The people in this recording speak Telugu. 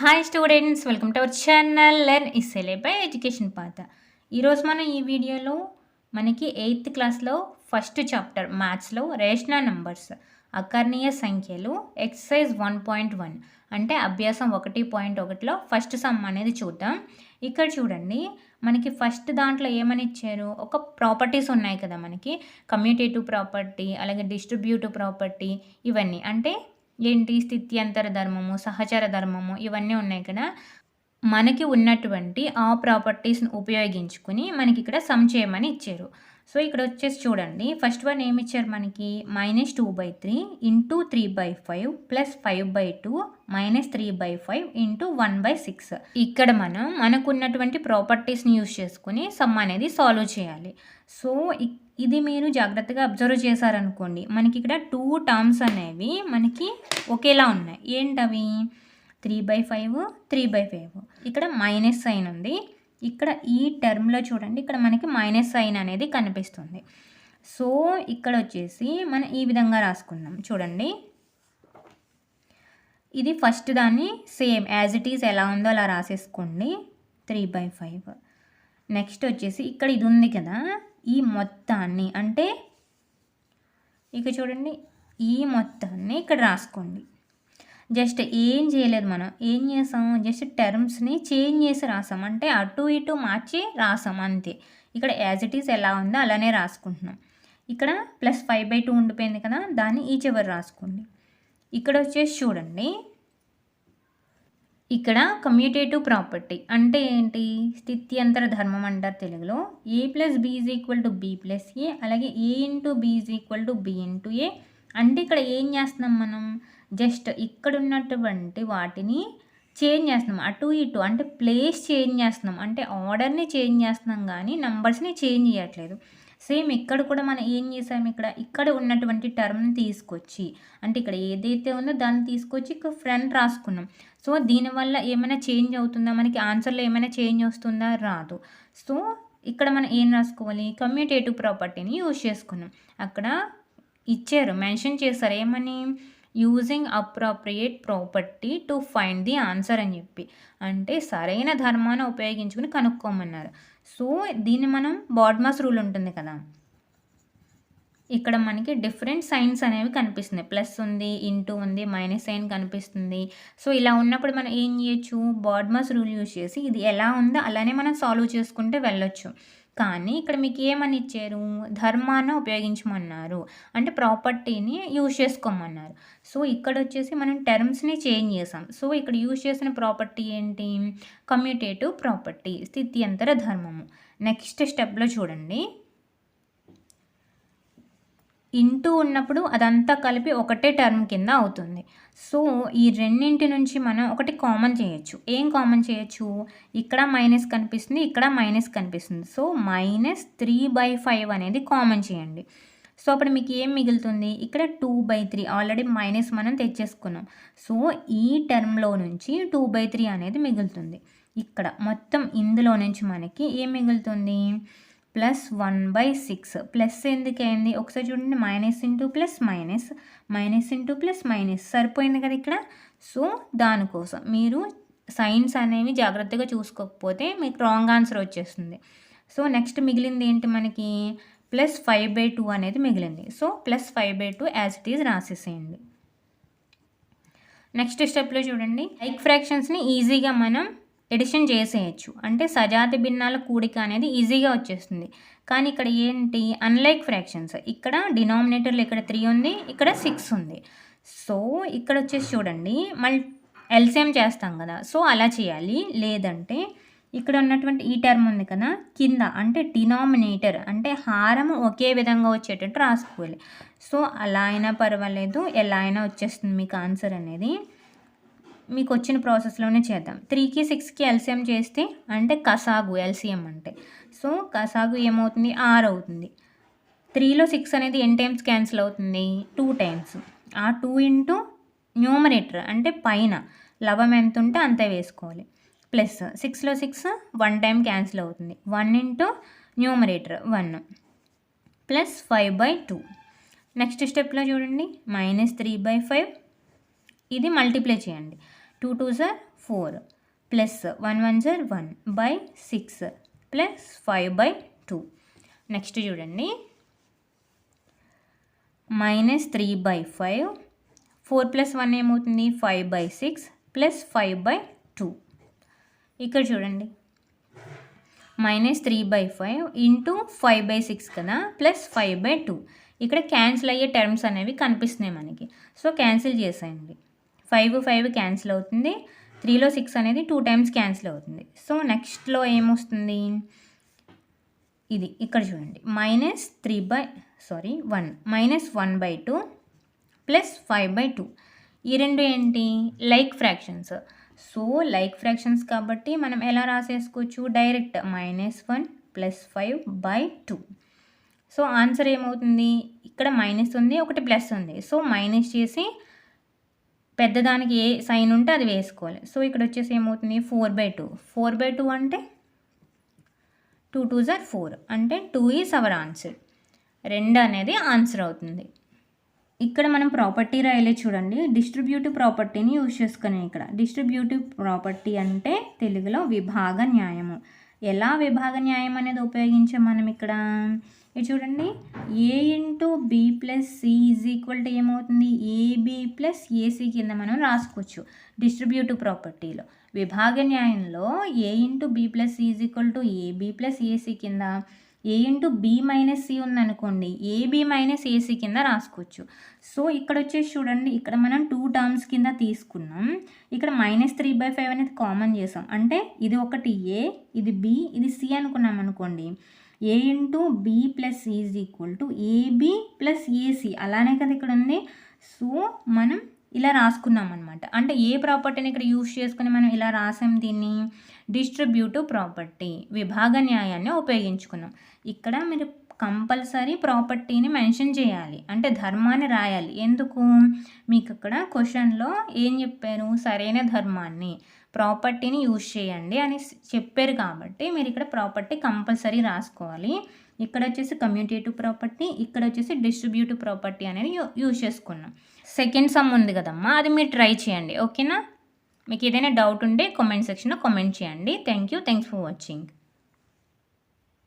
Hi students welcome to our channel learn ఇస్సెలే by education పాత ఈరోజు మనం ఈ వీడియోలో మనకి ఎయిత్ క్లాస్లో ఫస్ట్ చాప్టర్ మ్యాథ్స్లో రేషనల్ నంబర్స్ అకర్ణీయ సంఖ్యలు ఎక్సర్సైజ్ వన్ పాయింట్ వన్ అంటే అభ్యాసం ఒకటి పాయింట్ ఒకటిలో ఫస్ట్ సమ్ అనేది చూద్దాం. ఇక్కడ చూడండి మనకి ఫస్ట్ దాంట్లో ఏమని ఇచ్చారు? ఒక ప్రాపర్టీస్ ఉన్నాయి కదా మనకి. కమ్యూటేటివ్ ప్రాపర్టీ అలాగే డిస్ట్రిబ్యూటివ్ ప్రాపర్టీ ఇవన్నీ. అంటే ఏంటి? స్థిత్యంతర ధర్మము సహచర ధర్మము ఇవన్నీ ఉన్నాయి కదా. మనకి ఉన్నటువంటి ఆ ప్రాపర్టీస్ని ఉపయోగించుకుని మనకి ఇక్కడ సమ్ చేయమని ఇచ్చారు. సో ఇక్కడ వచ్చేసి చూడండి. ఫస్ట్ వన్ ఏమి ఇచ్చారు మనకి? Minus two by three into three by five plus five by two minus three by five into one by six ఇక్కడ మనం మనకున్నటువంటి ప్రాపర్టీస్ని యూజ్ చేసుకుని సమ్ అనేది సాల్వ్ చేయాలి. సో ఇది మీరు జాగ్రత్తగా అబ్జర్వ్ చేశారనుకోండి. మనకి ఇక్కడ టూ టర్మ్స్ అనేవి మనకి ఒకేలా ఉన్నాయి. ఏంటవి? Three by five three by five ఇక్కడ మైనస్ సైన్ ఉంది. ఇక్కడ ఈ టర్మ్లో చూడండి ఇక్కడ మనకి మైనస్ సైన్ అనేది కనిపిస్తుంది. సో ఇక్కడ వచ్చేసి మనం ఈ విధంగా రాసుకుందాం చూడండి. ఇది ఫస్ట్ దాన్ని సేమ్ యాజ్ ఇట్ ఈజ్ ఎలా ఉందో అలా రాసేసుకోండి. త్రీ బై ఫైవ్ నెక్స్ట్ వచ్చేసి ఇక్కడ ఇది ఉంది కదా ఈ మొత్తాన్ని అంటే ఇక చూడండి ఈ మొత్తాన్ని ఇక్కడ రాసుకోండి. జస్ట్ ఏం చేయలేదు మనం. ఏం చేసాం? జస్ట్ టర్మ్స్ని చేంజ్ చేసి రాసాం. అంటే అటు ఇటు మార్చి రాసాం అంతే. ఇక్కడ యాజ్ ఇట్ ఈస్ ఎలా ఉందో అలానే రాసుకుంటున్నాం. ఇక్కడ ప్లస్ ఫైవ్ బై టూ ఉండిపోయింది కదా దాన్ని ఈ చివరి రాసుకోండి. ఇక్కడ వచ్చేసి చూడండి. ఇక్కడ కమ్యూటేటివ్ ప్రాపర్టీ అంటే ఏంటి? స్థిత్యంతర ధర్మం అంటారు తెలుగులో. A plus B is equal to B plus A అలాగే A into B is equal to B into A అంటే ఇక్కడ ఏం చేస్తున్నాం మనం? జస్ట్ ఇక్కడ ఉన్నటువంటి వాటిని చేంజ్ చేస్తున్నాం. అటు ఇటు అంటే ప్లేస్ చేంజ్ చేస్తున్నాం. అంటే ఆర్డర్ని చేంజ్ చేస్తున్నాం కానీ నంబర్స్ని చేంజ్ చేయట్లేదు. సేమ్ ఇక్కడ కూడా మనం ఏం చేసాం? ఇక్కడ ఇక్కడ ఉన్నటువంటి టర్మ్ని తీసుకొచ్చి అంటే ఇక్కడ ఏదైతే ఉందో దాన్ని తీసుకొచ్చి ఇక్కడ ఫ్రంట్ రాసుకున్నాం. సో దీనివల్ల ఏమైనా చేంజ్ అవుతుందా? మనకి ఆన్సర్లో ఏమైనా చేంజ్ వస్తుందా? రాదు. సో ఇక్కడ మనం ఏం రాసుకోవాలి? కమ్యూటేటివ్ ప్రాపర్టీని యూజ్ చేసుకున్నాం. అక్కడ ఇచ్చారు. మెన్షన్ చేశారు. ఏమని? Using appropriate property to find the answer అని చెప్పి. అంటే సరైన ధర్మాన్ని ఉపయోగించుకుని కనుక్కోమన్నారు. సో దీన్ని మనం బాడ్మాస్ రూల్ ఉంటుంది కదా. ఇక్కడ మనకి డిఫరెంట్ సైన్స్ అనేవి కనిపిస్తున్నాయి ప్లస్ ఉంది ఇంటూ ఉంది మైనస్ సైన్ కనిపిస్తుంది. సో ఇలా ఉన్నప్పుడు మనం ఏం చేయొచ్చు? బాడ్మాస్ రూల్ యూజ్ చేసి ఇది ఎలా ఉందో అలానే మనం సాల్వ్ చేసుకుంటే వెళ్ళొచ్చు. కానీ ఇక్కడ మీకు ఏమని ఇచ్చారు? ధర్మాన్ని ఉపయోగించమన్నారు. అంటే ప్రాపర్టీని యూజ్ చేసుకోమన్నారు. సో ఇక్కడ వచ్చేసి మనం టర్మ్స్ని చేంజ్ చేసాం. సో ఇక్కడ యూజ్ చేసిన ప్రాపర్టీ ఏంటి? కమ్యూటేటివ్ ప్రాపర్టీ స్థితి అంతర ధర్మము. నెక్స్ట్ స్టెప్లో చూడండి. ఇంటూ ఉన్నప్పుడు అదంతా కలిపి ఒకటే టర్మ్ కింద అవుతుంది. సో ఈ రెండింటి నుంచి మనం ఒకటి కామన్ చేయొచ్చు. ఏం కామన్ చేయొచ్చు? ఇక్కడ మైనస్ కనిపిస్తుంది ఇక్కడ మైనస్ కనిపిస్తుంది. So minus three by five అనేది కామన్ చేయండి. సో అప్పుడు మీకు ఏం మిగులుతుంది? ఇక్కడ two by three already minus మనం తెచ్చేసుకున్నాం. సో ఈ టర్మ్లో నుంచి టూ బై త్రీ అనేది మిగులుతుంది. ఇక్కడ మొత్తం ఇందులో నుంచి మనకి ఏం మిగులుతుంది? Plus one by six. Plus ఎందుకైంది? ఒకసారి చూడండి. Minus into plus minus minus into plus minus. సరిపోయింది కదా ఇక్కడ? సో దానికోసం మీరు సైన్స్ అనేవి జాగ్రత్తగా చూసుకోకపోతే మీకు రాంగ్ ఆన్సర్ వచ్చేస్తుంది. సో నెక్స్ట్ మిగిలింది ఏంటి మనకి? ప్లస్ ఫైవ్ బై టూ అనేది మిగిలింది. So plus five by two as it is రాసేసేయండి. Next స్టెప్లో చూడండి. లైక్ ఫ్రాక్షన్స్ని ఈజీగా మనం ఎడిషన్ చేసేయచ్చు. అంటే సజాతి భిన్నాల కూడిక అనేది ఈజీగా వచ్చేస్తుంది. కానీ ఇక్కడ ఏంటి? అన్లైక్ ఫ్రాక్షన్స్ ఇక్కడ డినామినేటర్లు ఇక్కడ త్రీ ఉంది ఇక్కడ సిక్స్ ఉంది. సో ఇక్కడ వచ్చేసి చూడండి. మళ్ళీ ఎల్సిఎం చేస్తాం కదా. సో అలా చేయాలి. లేదంటే ఇక్కడ ఉన్నటువంటి ఈ టర్మ్ ఉంది కదా కింద. అంటే డినామినేటర్ అంటే హారం ఒకే విధంగా వచ్చేటట్టు రాసుకోవాలి. సో అలా అయినా పర్వాలేదు. ఎలా అయినా వచ్చేస్తుంది మీకు ఆన్సర్ అనేది. మీకు వచ్చిన ప్రాసెస్లోనే చేద్దాం. త్రీకి సిక్స్కి ఎల్సిఎం చేస్తే అంటే కసాగు ఎల్సిఎం అంటే. సో కసాగు ఏమవుతుంది? ఆర్ అవుతుంది. త్రీలో సిక్స్ అనేది ఎన్ టైమ్స్ క్యాన్సిల్ అవుతుంది? Two times. ఆ టూ ఇంటూ న్యూమరేటర్ అంటే పైన లవం ఎంత ఉంటే అంతే వేసుకోవాలి. ప్లస్ సిక్స్లో సిక్స్ వన్ టైం క్యాన్సిల్ అవుతుంది. One into numerator one. Plus five by two. Next స్టెప్లో చూడండి. Minus three by five. ఇది మల్టిప్లై చేయండి. టూ టూ సార్ four plus one one జర్ one by six plus five by two next చూడండి minus three by five four plus one ఏమవుతుంది? Five by six plus five by two ఇక్కడ చూడండి. Minus three by five into five by six కదా? ప్లస్ ఫైవ్ బై టూ ఇక్కడ క్యాన్సిల్ అయ్యే టర్మ్స్ అనేవి కనిపిస్తున్నాయి మనకి. సో క్యాన్సిల్ చేసేయండి. ఫైవ్ ఫైవ్ క్యాన్సిల్ అవుతుంది. త్రీలో సిక్స్ అనేది టూ టైమ్స్ క్యాన్సిల్ అవుతుంది. సో నెక్స్ట్లో ఏమొస్తుంది? ఇది ఇక్కడ చూడండి. Minus three by sorry one. Minus one by two plus five by two. ఈ రెండు ఏంటి? Like fractions. So like fractions కాబట్టి మనం ఎలా రాసేసుకోవచ్చు? Direct minus one plus five by two. So answer ఏమవుతుంది? ఇక్కడ మైనస్ ఉంది ఒకటి ప్లస్ ఉంది. సో మైనస్ చేసి పెద్దదానికి ఏ సైన్ ఉంటే అది వేసుకోవాలి. సో ఇక్కడ వచ్చేసి ఏమవుతుంది? Four by two. Four by two అంటే టూ టూ జార్ ఫోర్. అంటే టూ ఈజ్ అవర్ ఆన్సర్. రెండు అనేది ఆన్సర్ అవుతుంది. ఇక్కడ మనం ప్రాపర్టీ రాయలే చూడండి. డిస్ట్రిబ్యూటివ్ ప్రాపర్టీని యూజ్ చేసుకునే ఇక్కడ. డిస్ట్రిబ్యూటివ్ ప్రాపర్టీ అంటే తెలుగులో విభాగ న్యాయము. ఎలా విభాగ న్యాయం అనేది ఉపయోగించాం మనం ఇక్కడ? ఇది చూడండి. A into B plus C is equal to ఏమవుతుంది? ఏబి ప్లస్ ఏసీ కింద మనం రాసుకోవచ్చు. డిస్ట్రిబ్యూటివ్ ప్రాపర్టీలో విభాగ న్యాయంలో A into B plus C is equal to AB plus AC కింద. A into B minus C ఉందనుకోండి. ఏబి మైనస్ ఏసీ కింద రాసుకోవచ్చు. సో ఇక్కడ వచ్చేసి చూడండి. ఇక్కడ మనం టూ టర్మ్స్ కింద తీసుకున్నాం. ఇక్కడ మైనస్ త్రీ బై ఫైవ్ అనేది కామన్ చేసాం. అంటే ఇది ఒకటి ఏ ఇది బి ఇది సి అనుకున్నాం అనుకోండి A into B plus is equal to AB plus AC అలానే కదా ఇక్కడ ఉంది సో మనం ఇలా రాసుకున్నాం అనమాట అంటే ఏ ప్రాపర్టీని ఇక్కడ యూజ్ చేసుకుని మనం ఇలా రాసాం దీన్ని? డిస్ట్రిబ్యూటివ్ ప్రాపర్టీ విభాగ న్యాయాన్ని ఉపయోగించుకున్నాం. ఇక్కడ మీరు కంపల్సరీ ప్రాపర్టీని మెన్షన్ చేయాలి. అంటే ధర్మాన్ని రాయాలి. ఎందుకు? మీకు అక్కడ క్వశ్చన్లో ఏం చెప్పారు? సరైన ధర్మాన్ని ప్రాపర్టీని యూజ్ చేయండి అని చెప్పారు కాబట్టి మీరు ఇక్కడ ప్రాపర్టీ కంపల్సరీ రాసుకోవాలి. ఇక్కడ వచ్చేసి కమ్యూటేటివ్ ప్రాపర్టీ ఇక్కడ వచ్చేసి డిస్ట్రిబ్యూటివ్ ప్రాపర్టీ అనేది యూజ్ చేసుకున్నాం. సెకండ్ సమ్ ఉంది కదమ్మా అది మీరు ట్రై చేయండి. ఓకేనా? మీకు ఏదైనా డౌట్ ఉంటే కామెంట్ సెక్షన్లో కామెంట్ చేయండి. Thank you. Thanks for watching.